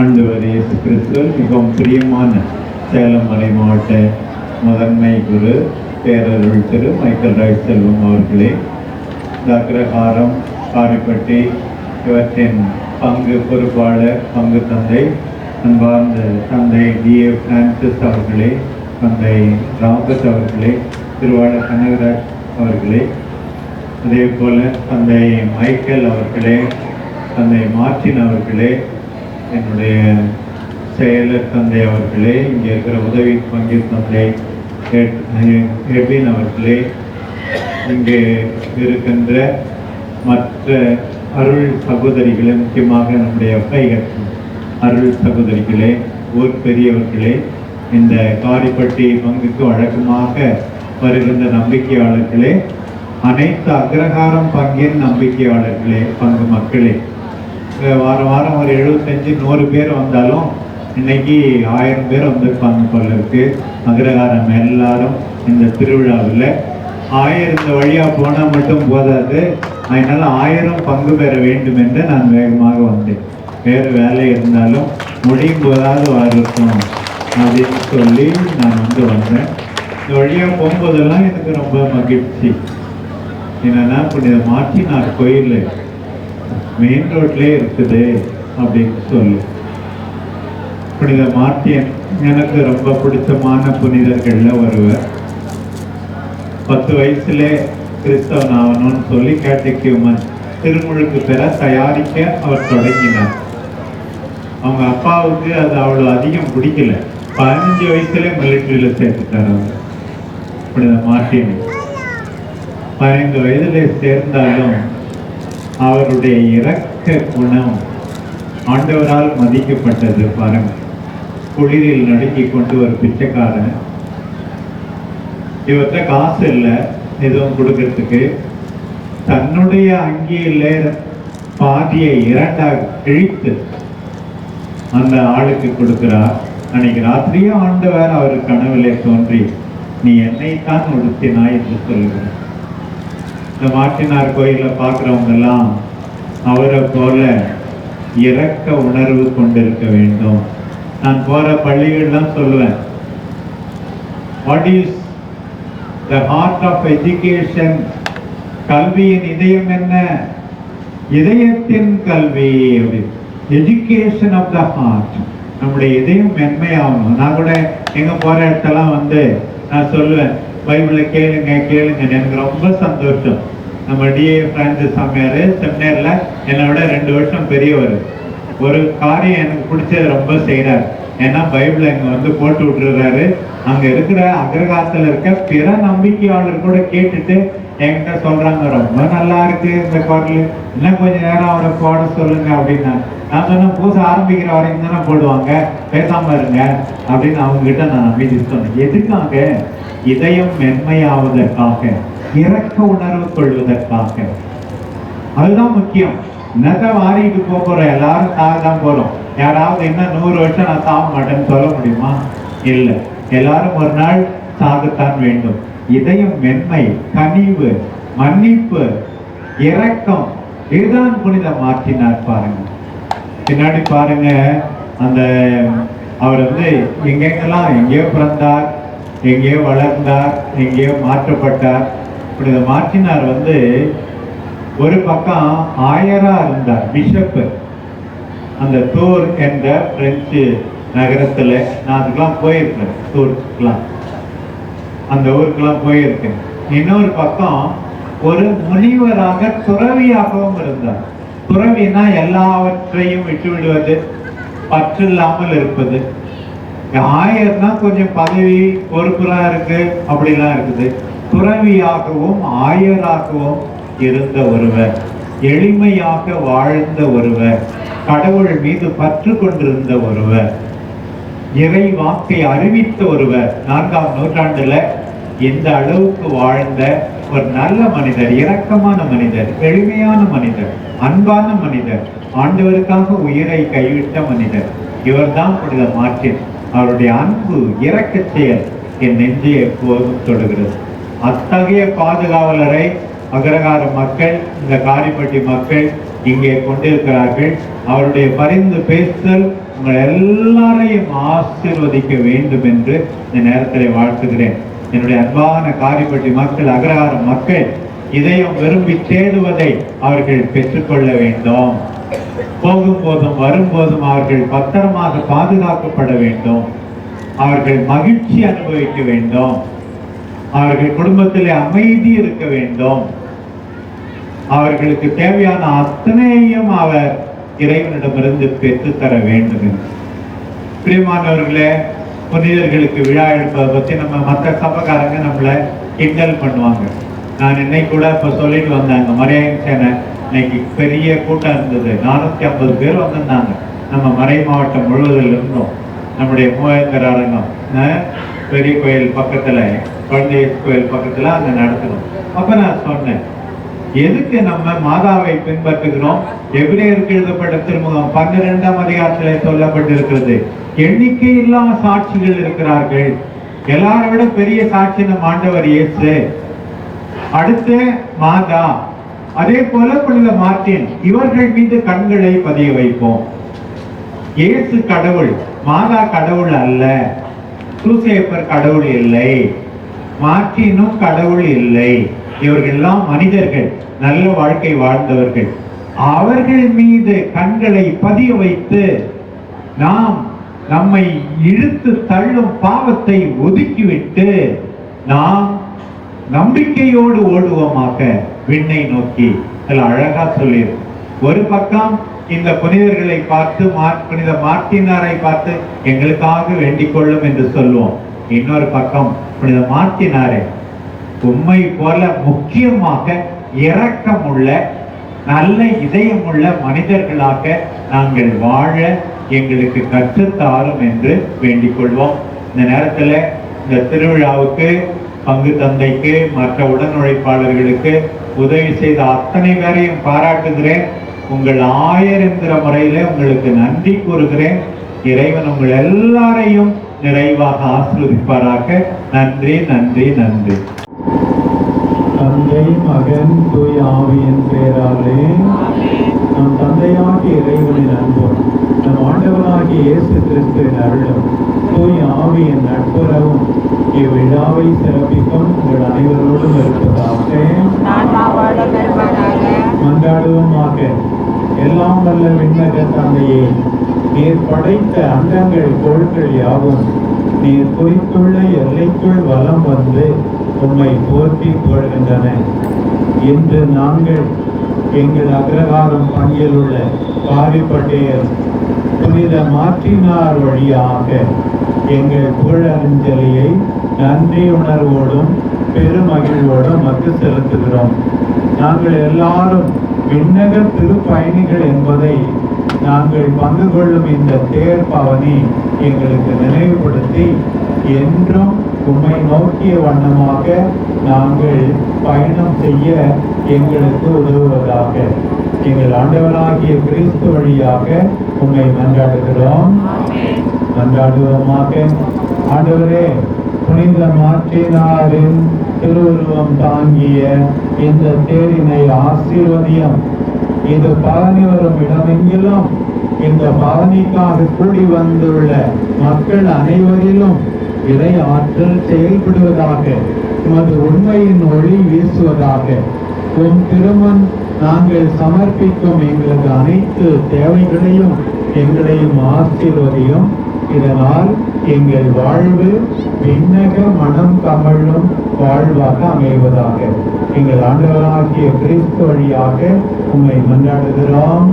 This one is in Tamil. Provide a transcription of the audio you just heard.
ஆண்டவர் இயேசு கிறிஸ்துவ மிகவும் பிரியமான சேலம் மலை மாவட்ட முதன்மை குரு பேரருள் திரு மைக்கேல் ராய் செல்வம் அவர்களே. தக்ரஹாரம் காரைப்பட்டி காரிப்பட்டி இவற்றின் பங்கு பொறுப்பாளர் பங்கு தந்தை அன்பார்ந்த தந்தை டிஏ பிரான்சிஸ் அவர்களே தந்தை ராபர்ட் அவர்களே திருவாளர் கனகராஜ் அவர்களே. அதே போல் தந்தை மைக்கேல் அவர்களே தந்தை மார்டின் அவர்களே என்னுடைய செயலர் தந்தை அவர்களே இங்கே இருக்கிற உதவி பங்கு தந்தை எட்வின் அவர்களே இங்கே இருக்கின்ற மற்ற அருள் சகோதரிகளே முக்கியமாக நம்முடைய பைகள் அருள் சகோதரிகளே ஊர் பெரியவர்களே இந்த காரிப்பட்டி பங்குக்கு வழக்கமாக வருகின்ற நம்பிக்கையாளர்களே அனைத்து அக்ரஹாரம் பங்கின் நம்பிக்கையாளர்களே பங்கு மக்களே. வாரம் வாரம் ஒரு எழுபத்தஞ்சு நூறு பேர் வந்தாலும் இன்னைக்கு ஆயிரம் பேர் வந்திருப்பாங்க போல இருக்கு. அக்ரஹாரம் எல்லாரும் இந்த திருவிழாவில். ஆயிரம் இந்த வழியாக போனால் மட்டும் போதாது. அதனால் ஆயிரம் பங்கு பெற வேண்டும் என்று நான் வேகமாக வந்தேன். வேறு வேலை இருந்தாலும் முடியும் போதாவது வரணும் அப்படின்னு சொல்லி நான் வந்து வந்தேன். இந்த வழியாக போகும்போதெல்லாம் எனக்கு ரொம்ப மகிழ்ச்சி. என்னன்னா புனித மாற்றினார் கோயில் மெயின் ரோட்லயே இருக்குது அப்படின்னு சொல்லு. புனித மார்ட்டியன் எனக்கு ரொம்ப பிடிச்சமான புனிதர்கள்ல ஒருவர். பத்து வயசுல கிறிஸ்தவன் ஆகணும்னு சொல்லி கேட்டக்கியூமன் திருமுழுக்கு பெற தயாரிக்க அவர் தொடங்கினார். அவங்க அப்பாவுக்கு அது அவ்வளோ அதிகம் பிடிக்கல. பதினஞ்சு வயசுல மிலிட்டரியில சேர்த்துட்டார் அவர். புனித மார்ட்டின். பதினைந்து வயதில் சேர்ந்தாலும் அவருடைய இரக்க குணம் ஆண்டவரால் மதிக்கப்பட்டது பாருங்க. குளிரில் நடுங்கிக் கொண்டு ஒரு பிச்சைக்காரன். இவர்கிட்ட காசு இல்லை எதுவும் கொடுக்கறதுக்கு. தன்னுடைய அங்கியில் பாதியை இரண்டாக கிழித்து அந்த ஆளுக்கு கொடுக்கிறார். அன்னைக்கு ராத்திரியும் ஆண்டவர் அவர் கனவிலே தோன்றி நீ என்னைத்தான் உடுத்தினாய் என்று சொல்லுகிறார். இந்த மாட்டினார் கோயிலில் பார்க்குறவங்கெல்லாம் அவரை போல இரக்க உணர்வு கொண்டிருக்க வேண்டும். நான் போற பள்ளிகள்லாம் சொல்லுவேன். What is the heart of education கல்வியின் இதயம் என்ன? இதயத்தின் கல்வி எஜுகேஷன் ஆஃப் த ஹார்ட் நம்முடைய இதயம் மென்மையாகணும். நான் கூட எங்க போற இடத்தெல்லாம் வந்து நான் சொல்லுவேன். பைபிளை கேளுங்க கேளுங்க எனக்கு ரொம்ப சந்தோஷம். நம்ம டிஏ பிரான்சிஸ் சாமியார் செமினார்ல என்னை விட ரெண்டு வருஷம் பெரியவர். ஒரு காரியம் எனக்கு பிடிச்சது ரொம்ப செய்கிறார் ஏன்னா பைபிளை இங்க வந்து போட்டு விட்டுறாரு. அங்க இருக்கிற அக்ரகாரத்துல இருக்க பிற நம்பிக்கையாளர் கூட கேட்டுட்டு என்கிட்ட சொல்றாங்க ரொம்ப நல்லா இருக்கு இந்த குரல். இன்னும் கொஞ்சம் நேரம் அவரை போட சொல்லுங்க அப்படின்னா. நான் சொன்னேன் பூசை ஆரம்பிக்கிற வரைக்கும் தானே போடுவாங்க. பேசாம இருங்க அப்படின்னு அவங்க கிட்ட நான் நம்பி சொன்னேன். எதுக்காக? இதயம் மென்மையாவதற்காக இறக்க உணர்வு கொள்வதற்காக. அதுதான் முக்கியம். என்னத்த வாரிட்டு போக போறோம் எல்லாரும் சாக தான் போறோம். யாராவது இன்னும் நூறு வருஷம் நான் சாக மாட்டேன்னு சொல்ல முடியுமா? இல்லை. எல்லாரும் ஒரு நாள் சாகத்தான் வேண்டும். இதயம் மென்மை கனிவு மன்னிப்பு இரக்கம் இதுதான் புனித மாற்றினார் பாருங்க. பின்னாடி பாருங்க அந்த அவர் வந்து எங்கெங்கெல்லாம் எங்கேயோ பிறந்தார் எங்கேயோ வளர்ந்தார் எங்கேயோ மாற்றப்பட்டார். புனித மாற்றினார் வந்து ஒரு பக்கம் ஆயரா இருந்தார் பிஷப்பு. அந்த தூர் என்ற பிரெஞ்சு நகரத்துல நான் அதுக்கெல்லாம் போயிருக்கேன் தூருக்குலாம் அந்த ஊருக்கெல்லாம் போயிருக்கேன். இன்னொரு பக்கம் ஒரு முனிவராக துறவியாகவும் இருந்தார். துறவினா எல்லாவற்றையும் விட்டு விடுவது பற்று இல்லாமல் இருப்பது. ஆயர்னா கொஞ்சம் பதவி பொறுப்புலாம் இருக்கு அப்படிலாம் இருக்குது. துறவியாகவும் ஆயராகவும் இருந்த ஒருவர் எளிமையாக வாழ்ந்த ஒருவர் கடவுள் மீது பற்று கொண்டிருந்த ஒருவர் இறை வாக்கை அறிவித்த ஒருவர் நான்காம் நூற்றாண்டுல இந்த அளவுக்கு வாழ்ந்த ஒரு நல்ல மனிதர் இரக்கமான மனிதர் எளிமையான மனிதர் அன்பான மனிதர் ஆண்டவருக்காக உயிரை கைவிட்ட மனிதர். இவர்தான் புனித மார்ட்டின். அவருடைய அன்பு இறக்க செயல் என் நெஞ்சை எப்போதும் தொடுகிறது. அத்தகைய பாதுகாவலரை அகரகார மக்கள் இந்த காரிப்பட்டி மக்கள் இங்கே கொண்டிருக்கிறார்கள். அவருடைய பரிந்து பேசுதல் உங்கள் எல்லாரையும் ஆசிர்வதிக்க வேண்டும் என்று இந்த நேரத்தில் வாழ்த்துகிறேன். என்னுடைய அன்பான காரிப்பட்டி மக்கள் அகரகார மக்கள் இதையும் விரும்பி தேடுவதை அவர்கள் பெற்றுக்கொள்ள வேண்டும். போகும்போதும் வரும்போதும் அவர்கள் பத்திரமாக பாதுகாக்கப்பட வேண்டும். அவர்கள் மகிழ்ச்சி அனுபவிக்க வேண்டும். அவர்கள் குடும்பத்திலே அமைதி இருக்க வேண்டும். அவர்களுக்கு தேவையான அத்தனையும் அவர் இறைவனிடமிருந்து பெற்றுத்தர வேண்டும். பிரியமானவர்களே புனிதர்களுக்கு விழா எடுப்பதை பற்றி நம்ம மற்ற சபைக்காரங்க நம்மளை கிண்டல் பண்ணுவாங்க. நான் இன்னைக்கு கூட இப்ப சொல்லிட்டு வந்தேன் அங்க மறையம் சேனை இன்னைக்கு பெரிய கூட்டம் இருந்தது. நானூத்தி ஐம்பது பேர் வந்திருந்தாங்க. நம்ம மறை மாவட்டம் முழுவதில் இருந்தோம். நம்முடைய மூவேந்தர் அரங்கம் அஹ், பெரிய கோயில் பக்கத்துல குழந்தை கோயில் பக்கத்துல அங்க நடத்தணும் அப்ப நான் சொன்னேன் எதுக்கு நம்ம மாதாவை பின்பற்றுகிறோம்? எபிரேயருக்கு எழுதப்பட்ட திருமுகம் பன்னிரெண்டாம் அதிகாரத்திலே சொல்லப்பட்டிருக்கிறது. எண்ணிக்கை இல்லாம சாட்சிகள் இருக்கிறார்கள். எல்லாரை விட பெரிய சாட்சி நம் ஆண்டவர் இயேசு. அடுத்து மாதா. அதே போல புனித மார்ட்டின் இவர்கள் மீது கண்களை பதிய வைப்போம். இயேசு கடவுள் மாதா கடவுள் அல்ல. சூசேப்பர் கடவுள் இல்லை. மார்ட்டினும் கடவுள் இல்லை. இவர்கள் எல்லாம் மனிதர்கள் நல்ல வாழ்க்கை வாழ்ந்தவர்கள். அவர்கள் மீது கண்களை பதிய வைத்து நாம் நம்மை இழுத்து தள்ளும் பாவத்தை ஒதுக்கிவிட்டு நாம் நம்பிக்கையோடு ஓடுவோமாக விண்ணை நோக்கி அதில் அழகா சொல்லியிருக்கு. ஒரு பக்கம் இந்த புனிதர்களை பார்த்து மா- புனித மார்த்தினாரை பார்த்து எங்களுக்காக வேண்டிக் கொள்ளும் என்று சொல்லுவோம். இன்னொரு பக்கம் புனித மார்த்தினாரே உம்மை போல முக்கியமாக இரக்கமுள்ள நல்ல இதயமுள்ள மனிதர்களாக நாங்கள் வாழ எங்களுக்கு கற்றுத்தாரும் என்று வேண்டிக் கொள்வோம். இந்த நேரத்துல இந்த திருவிழாவுக்கு பங்கு தந்தைக்கு மற்ற உடன் உழைப்பாளர்களுக்கு உதவி செய்த அத்தனை பேரையும் பாராட்டுகிறேன். உங்கள் ஆயர் என்கிற முறையில உங்களுக்கு நன்றி கூறுகிறேன். இறைவன் உங்கள் எல்லாரையும் நிறைவாக ஆசீர்வதிப்பாராக. நன்றி நன்றி நன்றி. தந்தை மகன் தூய் ஆவியின் பெயராலே நம் தந்தையாகிய இறைவனின் அன்பும் நம் ஆண்டவனாகிய இயேசு கிறிஸ்துவின் அருளும் ஆவியின் நட்புறவும் இவ்விழாவை சிறப்பிக்கும் உங்கள் அனைவரோடும் இருப்பதாக மன்றாடுவோமாக. எல்லாம் வல்ல விண்ணக தந்தையே நீர் படைத்த அண்டங்கள் கோள்கள் யாவும். நீர் குறித்துள்ள எல்லைக்குள் வலம் வந்து உம்மை போற்றி புகழ்கின்றன இன்று நாங்கள் எங்கள் அக்ரகாரம் பங்கில் உள்ள காரிப்பட்டேயர் புனித மாற்றினார் வழியாக. எங்கள் புகழஞ்சலியை நன்றி உணர்வோடும் பெருமகிழ்வோடும் மக்கு செலுத்துகிறோம். நாங்கள் எல்லாரும் விண்ணக திருப்பயணிகள் என்பதை நாங்கள் பங்கு கொள்ளும் இந்த தேர் பவனி எங்களுக்கு நினைவுபடுத்தி என்றும் உம்மை நோக்கிய வண்ணமாக நாங்கள் பயணம் செய்ய எங்களுக்கு உதவுவதாக. எங்கள் ஆண்டவராகிய கிறிஸ்து வழியாக உம்மை மன்றாடுகிறோம். கொண்டாடுவோமாக ஆண்டவரே புனித மாற்றினாரின் திருவுருவம் தாங்கிய இந்த தேரினை ஆசீர்வதியம். இது பழனி வரும் இடமெங்கிலும் இந்த பழனிக்காக கூடி வந்துள்ள மக்கள் அனைவரிலும் இறை ஆற்றல் செயல்படுவதாக உமது உண்மையின் ஒளி வீசுவதாக உன் திருமண் நாங்கள் சமர்ப்பிக்கும் எங்களது அனைத்து தேவைகளையும் எங்களையும் ஆசீர்வதியும். இதனால் எங்கள் வாழ்வு விண்ணக மனம் கமழும் வாழ்வாக அமைவதாக. எங்கள் ஆண்டவராகிய கிறிஸ்து வழியாக உம்மை மன்றாடுகிறோம்.